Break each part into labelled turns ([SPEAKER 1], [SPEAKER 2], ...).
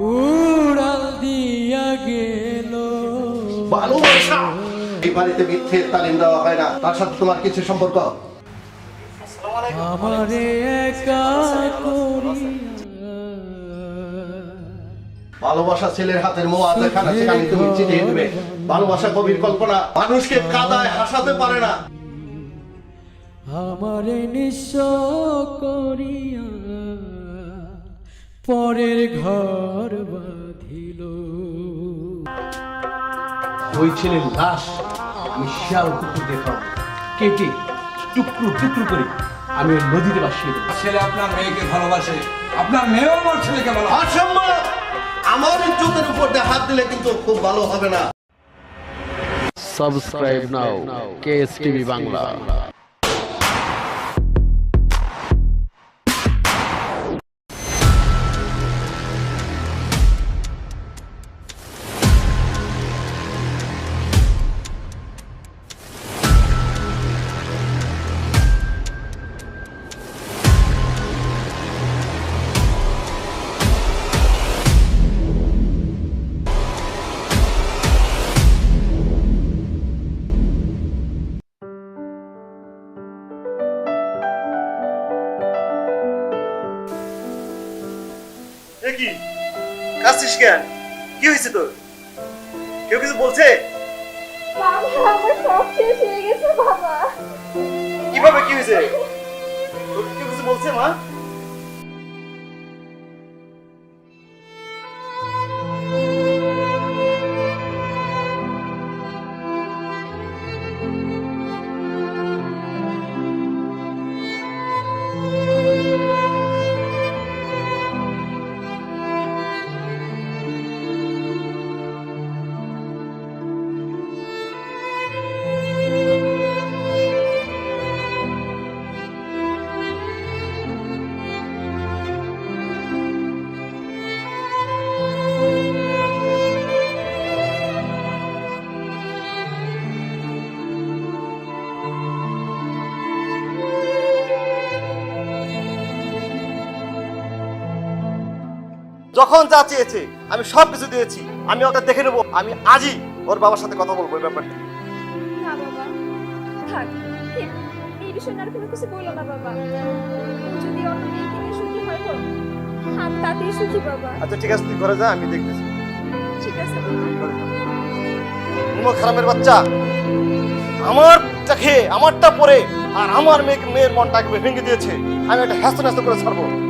[SPEAKER 1] উড়াল দিয়া গেল।
[SPEAKER 2] ভালোবাসা। এই বাড়িতে মিথ্যে তালিম দেওয়া হয় না। তার সাথে তোমার কিছু সম্পর্ক?
[SPEAKER 1] আমারে একা
[SPEAKER 2] ভালোবাসা ছেলের হাতের মোয়া যেখানে সেখানে তুমি চিনিয়ে দেবে। ভালোবাসা কবির কল্পনা। মানুষকে কাদায় হাসাতে পারে না।
[SPEAKER 1] আমারে নিঃস্ব করিয়া। পরের ঘর বাঁধিল।
[SPEAKER 3] ওই ছেলের লাশ আমি শিয়াল কুকুর দেখাবো কেটে টুকরো টুকরো করে আমি ওই নদীতে ভাসিয়ে দেবো।
[SPEAKER 4] ছেলে আপনার মেয়েকে ভালোবাসে। আপনার মেয়েও আমার ছেলেকে ভালোবাসে।
[SPEAKER 2] অসম্ভব আমার ইজ্জতের উপর দিয়ে হাত দিলে কিন্তু খুব ভালো হবে না।
[SPEAKER 5] Subscribe now KS TV Bangla
[SPEAKER 6] Kashish কেন? কি হয়েছে তোর? কেউ কিছু বলছে?
[SPEAKER 7] বাবা আমার সব শেষ হয়ে গেছে বাবা।
[SPEAKER 6] কীভাবে কি হয়েছে? তোর কেউ কিছু বলছে মা? যখন যা চেয়েছে আমি সব কিছু দিয়েছি আমি ওটা দেখে নেব। আমি আজই ওর বাবার সাথে কথা বলব এই ব্যাপারটা।
[SPEAKER 7] না বাবা থাক। এই- এই বিষয়ে আর কোনো কিছু বলল না বাবা। যদি অন্য মেয়েকে নিয়ে সুখী হয় তো আমি তাতেই সুখী বাবা।
[SPEAKER 6] আচ্ছা ঠিক আছে তুই ঘরে যা আমি দেখতেছি।
[SPEAKER 7] ঠিক আছে বাবা।
[SPEAKER 6] খারাপের বাচ্চা। আমারটা খেয়ে আমারটা পরে আর আমার মেয়ে মেয়ের মনটাকে ভেঙে দিয়েছে। আমি একটা হ্যাস্ত ন্যাস্ত করে ছাড়বো।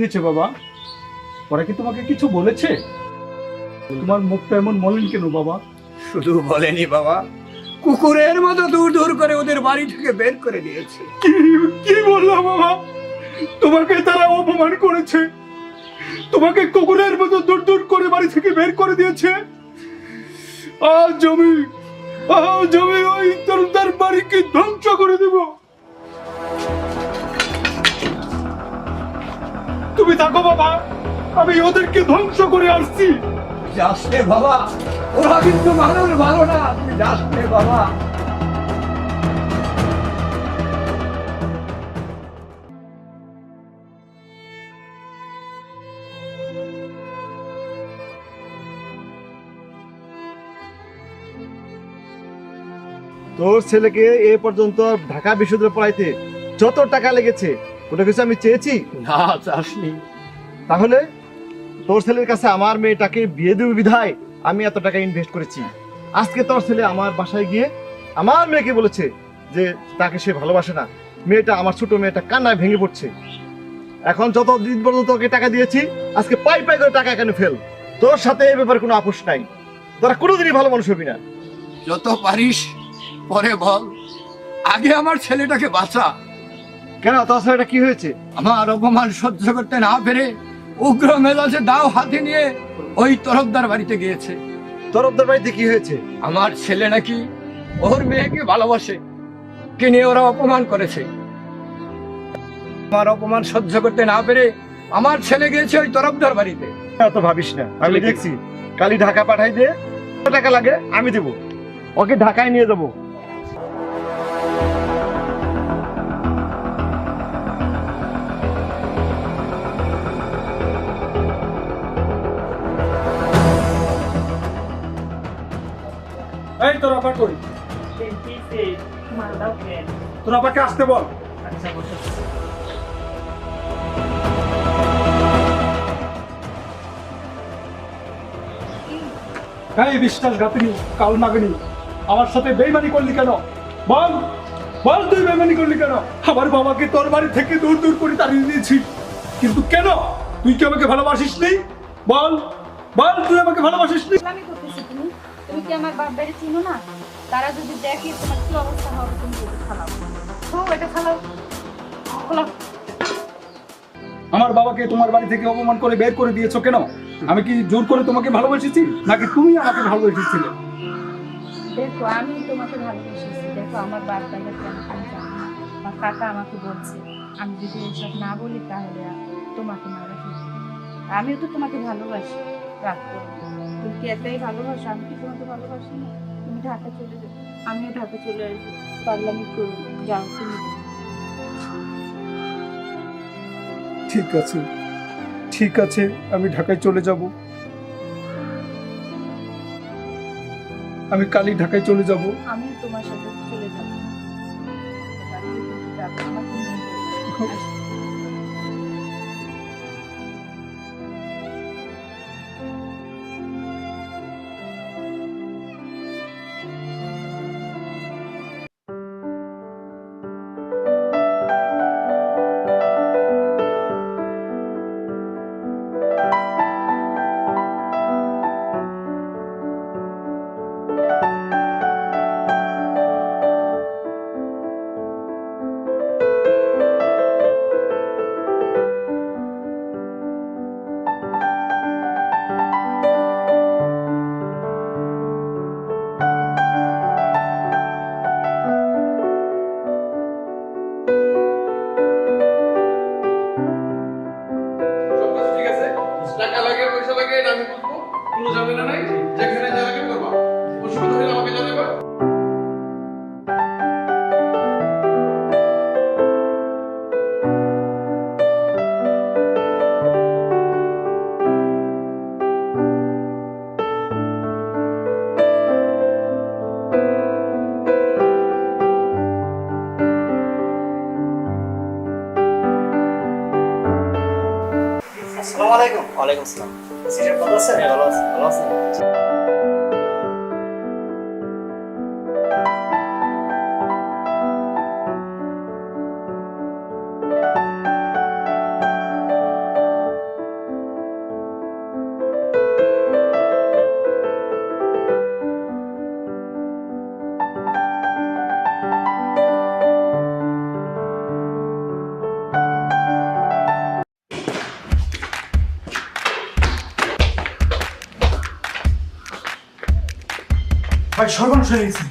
[SPEAKER 8] হয়েছে বাবা? ওরা কি তোমাকে কিছু বলেছে? তোমার মুখটা এমন মলিন কেন বাবা?
[SPEAKER 4] শুধু বলেনি বাবা কুকুরের মতো দূর দূর করে ওদের বাড়ি থেকে বের করে দিয়েছে।
[SPEAKER 8] কি বললাম বাবা? তোমাকে তারা অপমান করেছে। তোমাকে কুকুরের মতো দূর দূর করে বাড়ি থেকে বের করে দিয়েছে। আর জমি আহ জমি ওই তরুণদার বাড়িকে ধ্বংস করে দেব। তুমি থাকো বাবা। আমি ওদেরকে ধ্বংস করে আসছি
[SPEAKER 4] যাস রে বাবা ওরা কিন্তু মানুষ ভালো না। তুই যাস রে বাবা।
[SPEAKER 6] তোর ছেলেকে এ পর্যন্ত ঢাকা বিশ্ববিদ্যালয়ে পড়াইতে যত টাকা লেগেছে ওটা কিছু আমি চেয়েছি?
[SPEAKER 3] না চাসনি।
[SPEAKER 6] তাহলে তোর ছেলের কাছে আমার মেয়েটাকে বিয়ে দেবে বিধায় আমি এত টাকা ইনভেস্ট করেছি। আজকে তোর ছেলে আমার বাসায় গিয়ে আমার মেয়েকে বলেছে যে তাকে সে ভালোবাসে না। মেয়েটা আমার ছোট মেয়েটা কান্নায় ভেঙে পড়ছে। এখন যত দিন পর্যন্ত তোকে টাকা দিয়েছি আজকে পাই পাই করে টাকা কেন ফেল। তোর সাথে এই ব্যাপারে কোনো আপোষ নাই। তোরা কোনোদিনই ভালো মানুষ হবি না।
[SPEAKER 4] যত পারিস পরে বল। আগে আমার ছেলেটাকে বাঁচা।
[SPEAKER 6] কেন ছেলেটা কি হয়েছে?
[SPEAKER 4] আমার অপমান সহ্য করতে না পেরে উগ্র মেজাজে দাও হাতে নিয়ে ওই তরফদার বাড়িতে গিয়েছে।
[SPEAKER 6] তরফদার বাড়িতে কি হয়েছে?
[SPEAKER 4] আমার ছেলে নাকি ওর মেয়েকে ভালোবাসে কে নিয়ে ওরা অপমান করেছে। আমার অপমান সহ্য করতে না পেরে আমার ছেলে গিয়েছে ওই তরফদার বাড়িতে।
[SPEAKER 6] এত ভাবিস না আমি দেখছি। কালি ঢাকা পাঠাই দে কত টাকা লাগে আমি দেবো। ওকে ঢাকায় নিয়ে যাব।
[SPEAKER 8] এই, তোর আপা কই তোর আপাকে আসতে বল। এই বিশ্বাসঘাতিনী আমার সাথে বেইমানি করলি কেন? বল বল তুই বেইমানি করলি কেন? আমার বাবাকে তোর বাড়ি থেকে দূর দূর করে তাড়িয়ে দিয়েছি। কিন্তু কেন? তুই কি আমাকে ভালোবাসিস নি বল বল, তুই আমাকে ভালোবাসিস নি
[SPEAKER 9] তুমি কি আমার বাপ বাড়ি চিনো না? তারা যদি দেখে তোমার কি অবস্থা হবে তুমি যদি খালাও। তো এটা খালাও। খালাও।
[SPEAKER 8] আমার বাবাকে তোমার বাড়ি থেকে অপমান করে বের করে দিয়েছ কেন? আমি কি জোর করে তোমাকে ভালোবেসেছি নাকি তুমি আমাকে ভালোবেসেছিলে?
[SPEAKER 9] দেখো আমি তোমাকে ভালোবেসেছি। দেখো আমার বাপ না। আমার কাকা আমাকে বলছে আমি যদি এসব না বলি তাহলে তোমাকে মারা আমিও তো তোমাকে ভালোবাসি রাগ। তুমি কি ভালোবাসো? আমি কি তোমাকে ভালোবাসি? না তুমি ঢাকা চলে যাও। আমিও ঢাকা চলে আসব। পারলামি করো না। যাও তুমি।
[SPEAKER 8] ঠিক আছে ঠিক আছে আমি ঢাকায় চলে যাব। আমি কালই ঢাকায় চলে যাব।
[SPEAKER 9] আমিও তোমার সাথে চলে যাব।
[SPEAKER 6] আসসালামু আলাইকুম। ওয়ালাইকুম আসসালাম। ভালো আছেন? ভালো আছেন ভালো আছেন
[SPEAKER 8] ভাই সর্বনাশ হয়ে গেছে।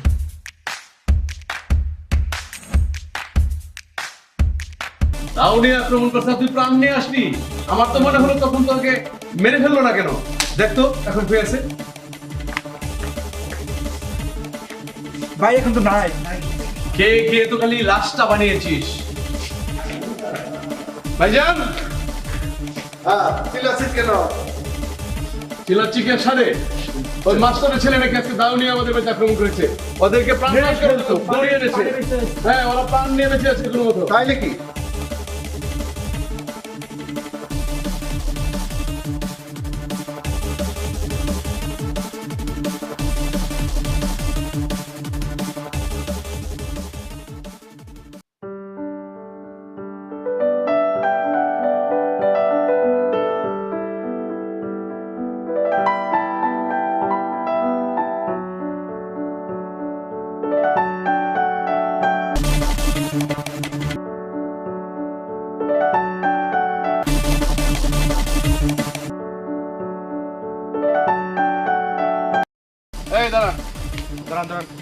[SPEAKER 5] তাও নিয়ে আক্রমণ করছে তুই প্রাণ নিয়ে আসলি আমার তো মনে হলো তখন তোকে মেরে ফেলল না কেন? দেখ তো এখন হয়ে আছে।
[SPEAKER 8] ভাই এখন তো নাই।
[SPEAKER 5] কে কে তো খালি লাশটা বানিয়েছিস? ভাইজান!
[SPEAKER 2] হ্যাঁ চিল্লাছিস কেন?
[SPEAKER 5] চিল্লাচ্ছি কে সারে? ওই মাস্টারের ছেলে নাকি আজকে দাও নিয়ে আমাদের বাড়িতে আক্রমণ করেছে। ওদেরকে প্রাণ নাশ করে দিতো, এনেছে। হ্যাঁ ওরা প্রাণ নিয়ে বেঁচে আছে কোনো মতো
[SPEAKER 2] তাই নাকি?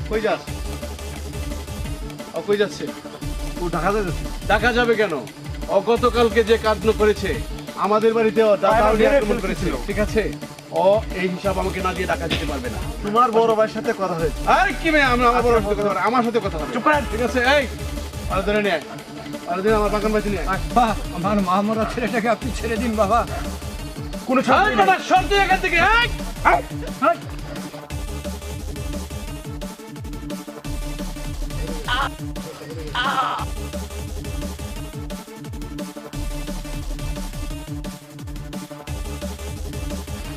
[SPEAKER 6] কই যাস?
[SPEAKER 5] ও কই যাচ্ছে?
[SPEAKER 6] ও ঢাকা যাচ্ছে
[SPEAKER 5] ডাকা যাবে কেন? ও গতকালকে যে কাণ্ড করেছে আমাদের বাড়িতেও দাউনি আক্রমণ করেছিল ঠিক আছে? ও এই হিসাব আমাকে না দিয়ে টাকা দিতে পারবে না।
[SPEAKER 6] তোমার বড় ভাইয়ের সাথে কথা হয়েছে।
[SPEAKER 5] আরে কি মেয়ে আমরা আমার বড় সাথে কথা আমার সাথে কথা চুপ করেন ঠিক আছে এই আর ধরে আয়। আর দিন আমার বাগান বাড়িতে নিয়ে।
[SPEAKER 4] বাবা আমার ছেলেটাকে আপনি ছেড়ে দিন বাবা।
[SPEAKER 5] কোনো ছাড় সর তুই এখান থেকে এই!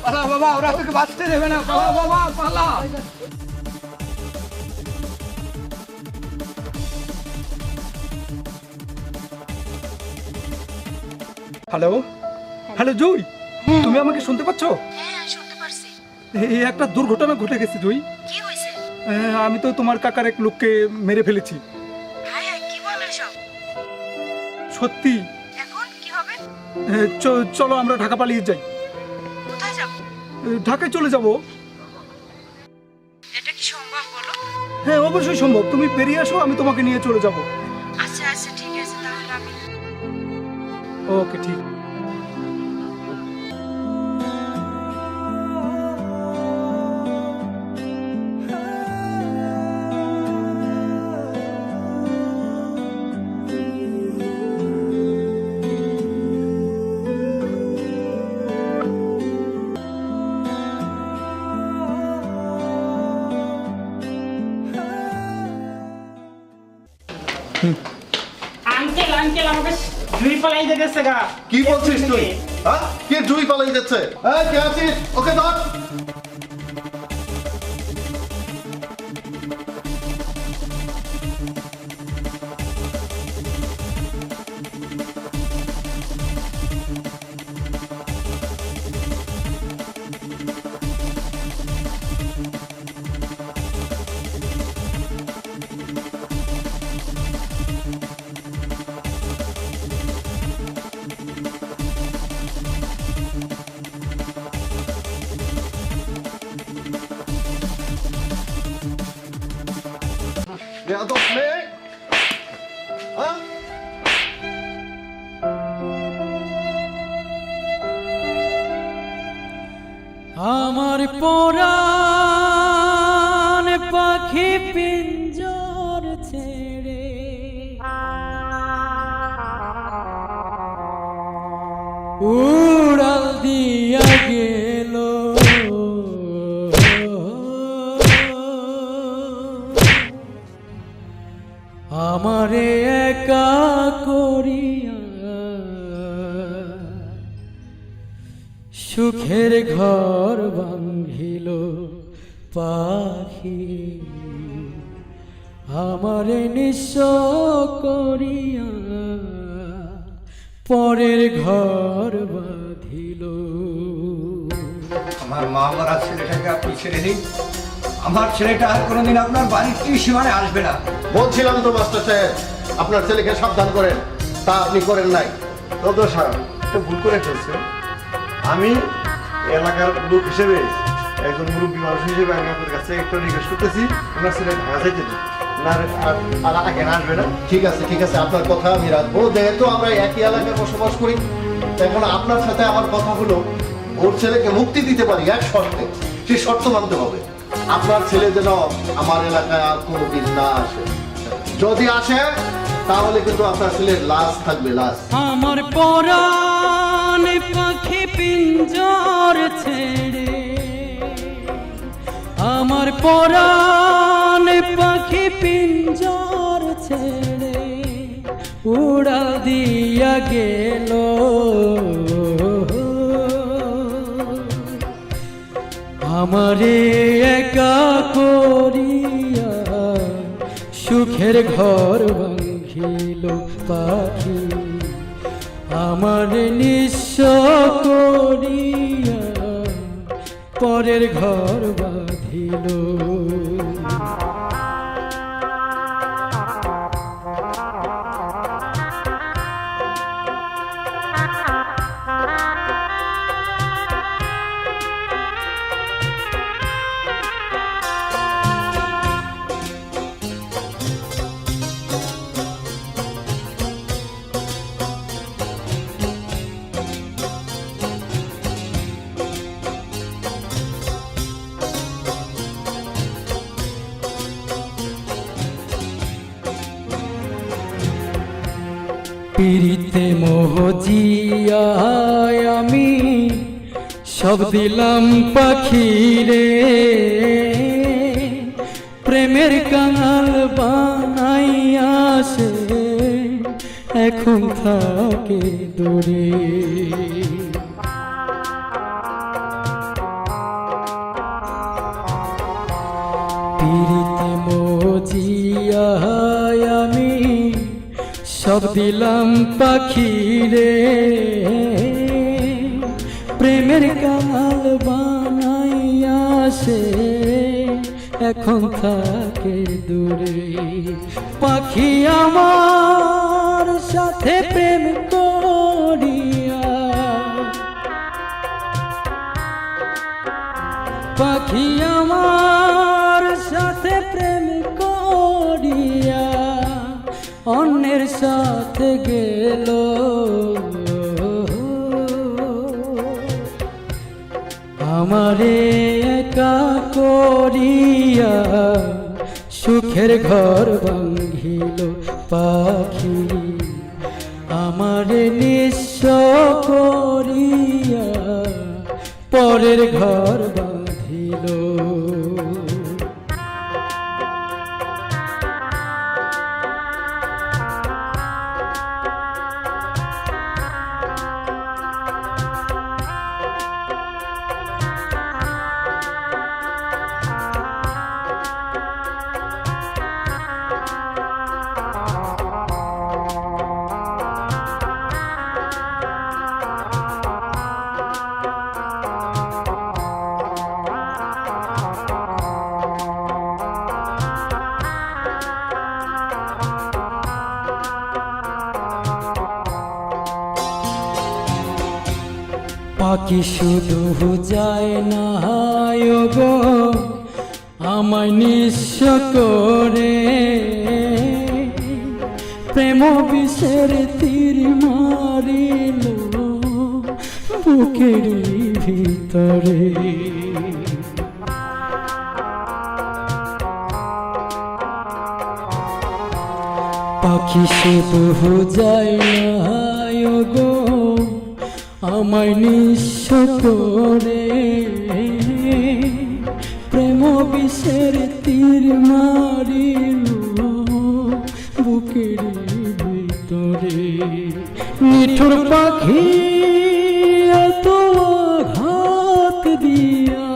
[SPEAKER 4] পালা বাবা ওরা তোকে বাঁচতে দেবে না। পালা বাবা পালা। Hello hello Jui? তুমি আমাকে শুনতে পাচ্ছ?
[SPEAKER 9] হ্যাঁ শুনতে পারছি।
[SPEAKER 4] এই একটা দুর্ঘটনা ঘটে গেছে জুই। আমি তো তোমার কাকার এক লোককে মেরে ফেলেছি। সত্যি। চলো আমরা ঢাকা পালিয়ে যাই। ঢাকায় চলে যাব।
[SPEAKER 9] এটা কি সম্ভব বলো?
[SPEAKER 4] হ্যাঁ অবশ্যই সম্ভব। তুমি বেরিয়ে আসো আমি তোমাকে নিয়ে চলে যাব।
[SPEAKER 9] আচ্ছা আচ্ছা ঠিক আছে তাহলে আমি
[SPEAKER 4] ওকে ঠিক।
[SPEAKER 10] আঙ্কেল গা।
[SPEAKER 2] কি বলছিস তুই? হ্যাঁ? কে জুই পালাই যাচ্ছে? হ্যাঁ কে আছিস? ওকে ধর। বেয়াদব মেয়ে হ্যাঁ
[SPEAKER 1] আমার পরাণ সুখের ঘর ভাঙ্গিল পাখি। আমার নিঃস্ব করিয়া পরের ঘর বাঁধিল।
[SPEAKER 4] আমার মা মরা ছেলেটাকে আপনি ছেড়ে দিন আমার ছেলেটা আর কোনোদিন আপনার বাড়ির সীমানে আসবে না।
[SPEAKER 2] বলছিলাম তো মাস্টার সাহেব আপনার ছেলেকে সাবধান করেন তা আপনি করেন নাই।
[SPEAKER 6] সাহেব একটা ভুল করে ফেলছে। আমি এলাকার লোক হিসেবে একজন মুরব্বী মানুষ হিসেবে আমি আপনার কাছে একটা রিকোয়েস্ট করতেছি আপনার ছেলে ঢাকা যাইতে দিন।
[SPEAKER 2] ঠিক আছে ঠিক আছে আপনার কথা আমি রাখব। যেহেতু আমরা একই এলাকায় বসবাস করি এখন আপনার সাথে আমার কথা হলো ওর ছেলেকে মুক্তি দিতে পারি এক শর্তে সেই শর্ত মানতে হবে। আপনার ছেলে যেন আমার এলাকায় আর কোনোদিন না আসে। যদি আসে তাহলে কিন্তু আপনার ছেলের লাশ থাকবে লাশ।
[SPEAKER 1] আমার পরাণ পাখি পিঞ্জর ছেড়ে আমার পরাণ পাখি পিঞ্জর ছেড়ে উড়া দিয়া গেল। আমারে একা করিয়া সুখের ঘর ভাঙিল পাখি। আমার নিঃস্ব করিয়া পরের ঘর বাঁধিল। পিরিতে মোহজিয়ায় আমি সব দিলাম পাখি রে প্রেমের কাঙাল বানাইয়া এখন থাকে দূরে। সব দিলাম পাখি রে প্রেমের কাল বানাইয়া সে এখন থাকে দূরে। পাখি আমার সাথে প্রেম করিয়া। পাখি আমার গেল। আমারে একা করিয়া সুখের ঘর ভাঙ্গিল পাখি। আমারে নিঃস্ব করিয়া পরের ঘর পাখি শুধু যায় না গো আমায় নিঃস্ব করে। প্রেম বিষের তীর মারিল বুকের ভিতরে। পাখি শুধু যায় না গো আমায় নিঃস্ব করে প্রেম বিষের তীর মারিল বুকের ভিতরে। নিঠুর পাখি এত ঘাত দিয়া।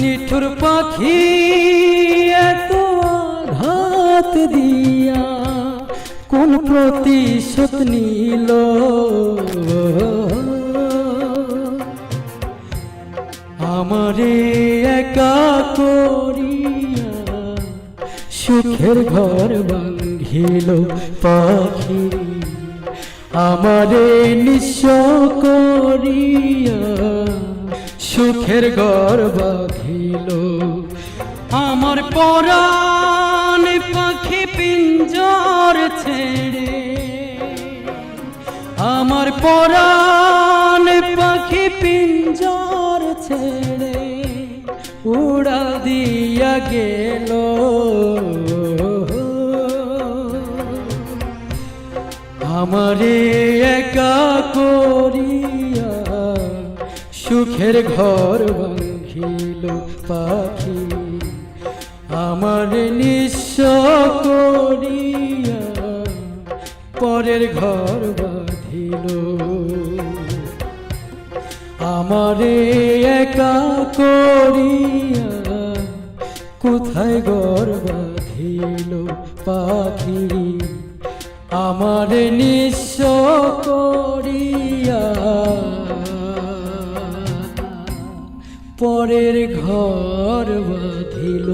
[SPEAKER 1] নিঠুর পাখি এত আঘাত দিয়া। কোন প্রতিশোধ নিল সুখের ঘর ভাঙ্গিল পাখি। আমারে নিঃস্ব করিয়া সুখের ঘর বাঁধিল। আমার পরাণ পাখি পিঞ্জর ছেড়ে। আমার পরাণ পাখি পিঞ্জর ছেড়ে উড়া দিয়া গেল। আমারে একা করিয়া সুখের ঘর ভাঙ্গিল পাখি আমার নিঃস্ব করিয়া পরের ঘর বাঁধিল আমারে একা করিয়া কোথায় ঘর বাঁধিল পাখি আমার নিঃস্ব করিয়া পরের ঘর বাঁধিল।